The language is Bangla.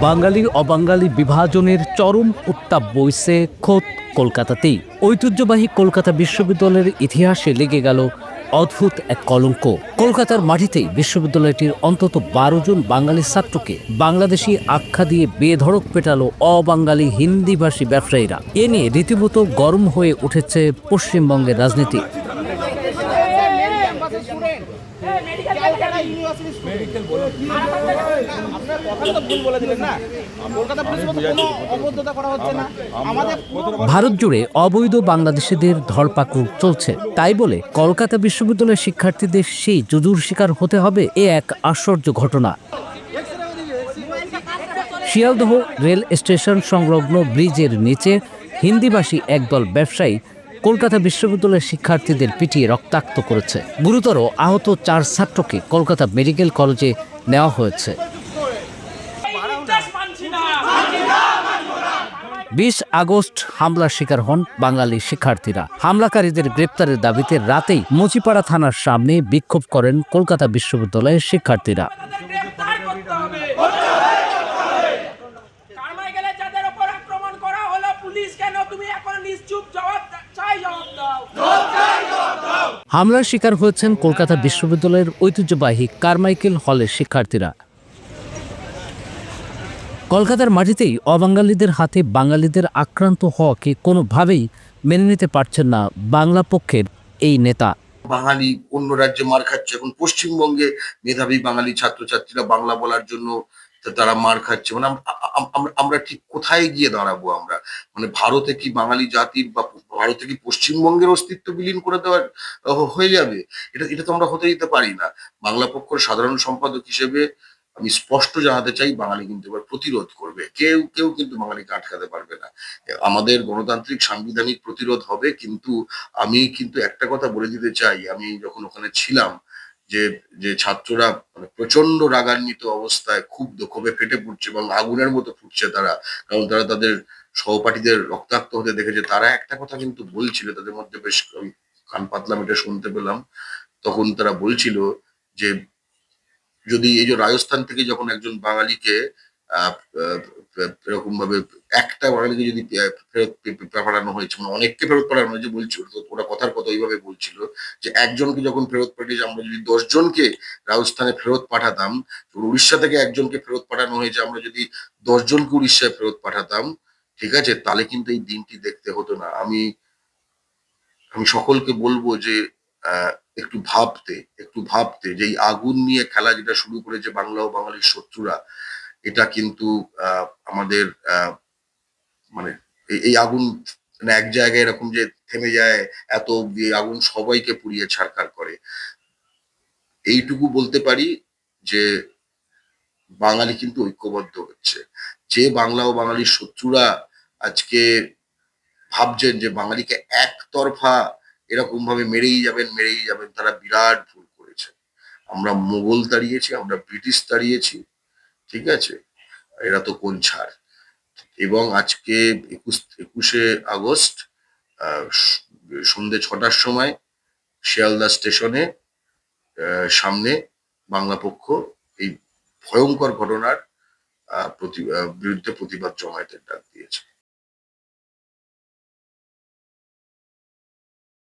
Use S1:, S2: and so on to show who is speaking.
S1: বাঙালি অবাঙালি বিভাজনের চরম উত্তাপ বইছে খোদ কলকাতাতেই। ঐতিহ্যবাহী কলকাতা বিশ্ববিদ্যালয়ের ইতিহাসে লেগে গেল অদ্ভুত এক কলঙ্ক। কলকাতার মাটিতেই বিশ্ববিদ্যালয়টির অন্তত বারো জন বাঙালি ছাত্রকে বাংলাদেশি আখ্যা দিয়ে বেধড়ক পেটালো অবাঙালি হিন্দিভাষী ব্যবসায়ীরা। এ নিয়ে রীতিমতো গরম হয়ে উঠেছে পশ্চিমবঙ্গের রাজনীতি। ভারত জুড়ে অবৈধ বাংলাদেশিদের ধরপাকড় চলছে তাই বলে কলকাতা বিশ্ববিদ্যালয়ের শিক্ষার্থীদের সেই যদুর শিকার হতে হবে এ এক আশ্চর্য ঘটনা শিয়ালদহ রেল স্টেশন সংলগ্ন ব্রিজের নিচে হিন্দিভাষী একদল ব্যবসায়ী কলকাতা বিশ্ববিদ্যালয়ের শিক্ষার্থীদের পিটিয়ে রক্তাক্ত করেছে। গুরুতর আহত চার ছাত্রকে কলকাতা মেডিকেল কলেজে নেওয়া হয়েছে। বিশ আগস্ট হামলার শিকার হন বাঙালি শিক্ষার্থীরা। হামলাকারীদের গ্রেপ্তারের দাবিতে রাতেই মুচিপাড়া থানার সামনে বিক্ষোভ করেন কলকাতা বিশ্ববিদ্যালয়ের শিক্ষার্থীরা। হামলার শিকার হয়েছেন কলকাতা বিশ্ববিদ্যালয়ের ঐতিহ্যবাহী কারমাইকেল হলের শিক্ষার্থীরা। কলকাতার মাটিতেই অবাঙালিদের হাতে বাঙালিদের আক্রান্ত হওয়াকে কোনোভাবেই মেনে নিতে পারছেন না বাংলা পক্ষের এই নেতা।
S2: বাঙালি অন্য রাজ্যে মার খাচ্ছে। এখন পশ্চিমবঙ্গে মেধাবী বাঙালি ছাত্রছাত্রীরা বাংলা বলার জন্য তারা মার খাচ্ছে। মানে আম- আম- আম- আমরা ঠিক কোথায় গিয়ে দাঁড়াবো আমরা? মানে ভারতে কি বাঙালি জাতির বা ভারতে কি পশ্চিমবঙ্গের অস্তিত্ব বিলীন করে দেওয়ার হয়ে যাবে? এটা এটা তো আমরা হতে দিতে পারি না। বাংলা পক্ষের সাধারণ সম্পাদক হিসেবে আমি স্পষ্ট জানাতে চাই, বাঙালি কিন্তু এবার প্রতিরোধ করবে। কেউ কেউ কিন্তু বাঙালিকে আটকাতে পারবে না। আমাদের গণতান্ত্রিক সাংবিধানিক প্রতিরোধ হবে, কিন্তু আমি কিন্তু একটা কথা বলে দিতে চাই। আমি যখন ওখানে ছিলাম, যে যে ছাত্ররা মানে প্রচণ্ড রাগান্বিত অবস্থায় খুব ক্ষোভে ফেটে পড়ছে এবং আগুনের মতো ফুটছে তারা। কারণ তারা তাদের সহপাঠীদের রক্তাক্ত হতে দেখেছে, তারা একটা কথা কিন্তু বলছিল, তাদের মধ্যে বেশ কান পাতলাম, এটা শুনতে পেলাম। তখন তারা বলছিল যে, যদি এই যে রাজস্থান থেকে যখন একজন বাঙালিকে এরকম ভাবে একটা বাঙালিকে যদি ফেরত পাঠানো হয়েছে মানে অনেককে ফেরত পাঠানো হয়েছে বলছিল ওরা কথার কথা ওইভাবে বলছিল যে, একজনকে যখন ফেরত পাঠিয়েছে, আমরা যদি দশ জনকে রাজস্থানে ফেরত পাঠাতাম উড়িষ্যা থেকে একজনকে ফেরত পাঠানো হয়েছে, আমরা যদি দশজনকে উড়িষ্যায় ফেরত পাঠাতাম ঠিক আছে? তাহলে কিন্তু এই দিনটি দেখতে হতো না। আমি আমি সকলকে বলব যে একটু ভাবতে একটু ভাবতে যে এই আগুন নিয়ে খেলা যেটা শুরু করেছে বাংলা ও বাঙালির শত্রুরা, এটা কিন্তু আমাদের মানে এই- আগুন মানে এক জায়গায় এরকম যে থেমে যায়, এত অব্দি আগুন সবাইকে পুড়িয়ে ছারখার করে। এইটুকু বলতে পারি যে, বাঙালি কিন্তু ঐক্যবদ্ধ হচ্ছে। যে বাংলা ও বাঙালির শত্রুরা আজকে ভাবছেন যে বাঙালিকে একতরফা এরকম ভাবে মেরেই যাবেন মেরেই যাবেন, তারা বিরাট ভুল করেছে। আমরা মোগল দাঁড়িয়েছি, আমরা ব্রিটিশ দাঁড়িয়েছি, ঠিক আছে? এরা তো কোন ছাড়? এবং আজকে একুশ, একুশে আগস্ট সন্ধে ছটার সময় শিয়ালদা স্টেশনে সামনে বাংলা পক্ষ এই ভয়ঙ্কর ঘটনার প্রতি- বিরুদ্ধে প্রতিবাদ জমায়েতের ডাক দিয়েছে।